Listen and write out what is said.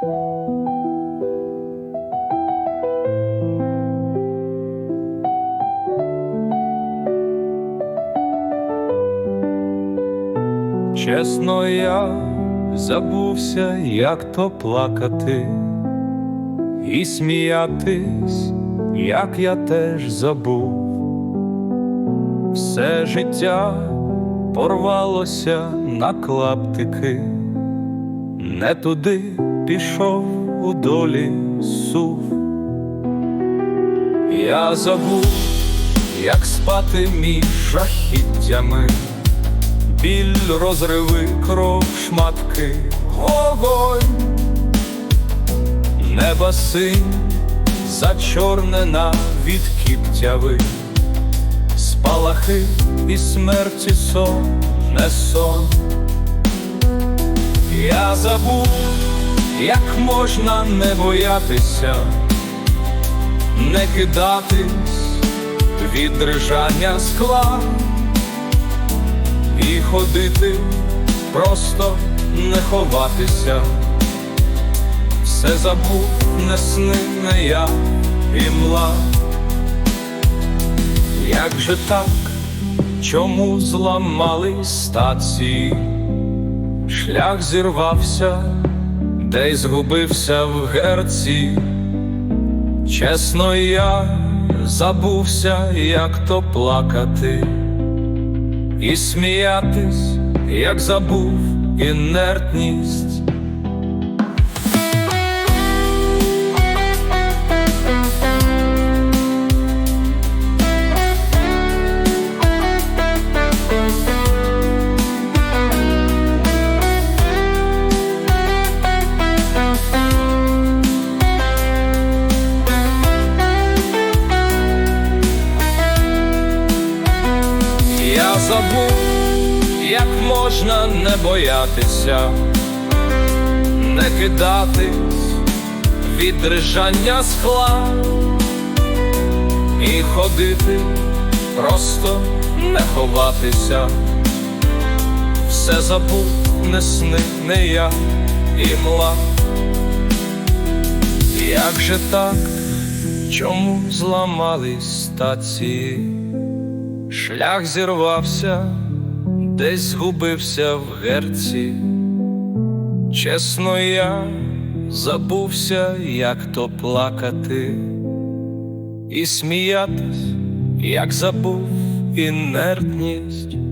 Чесно, я забувся, як то плакати і сміятись, як я теж забув. Все життя порвалося на клаптики, не туди пішов у долі сув. Я забув, як спати між жахіттями, біль розриви кров шматки, вогонь, неба синь, зачорнена від кіптяви, спалахи і смерті сон, не сон. Я забув, як можна не боятися, не кидатись від дрижання скла і ходити, просто не ховатися. Все забув, не сни, не я і мла. Як же так, чому зламали стації? Шлях зірвався, де згубився в герці. Чесно, я забувся, як то плакати, і сміятись, як забув інертність. Забув, як можна не боятися, не кидатись від дрижання скла і ходити, просто не ховатися. Все забув, не сни, не я і мла. Як же так, чому зламались стації? Шлях зірвався, десь згубився в герці. Чесно, я забувся, як то плакати, і сміятись, як забув інертність.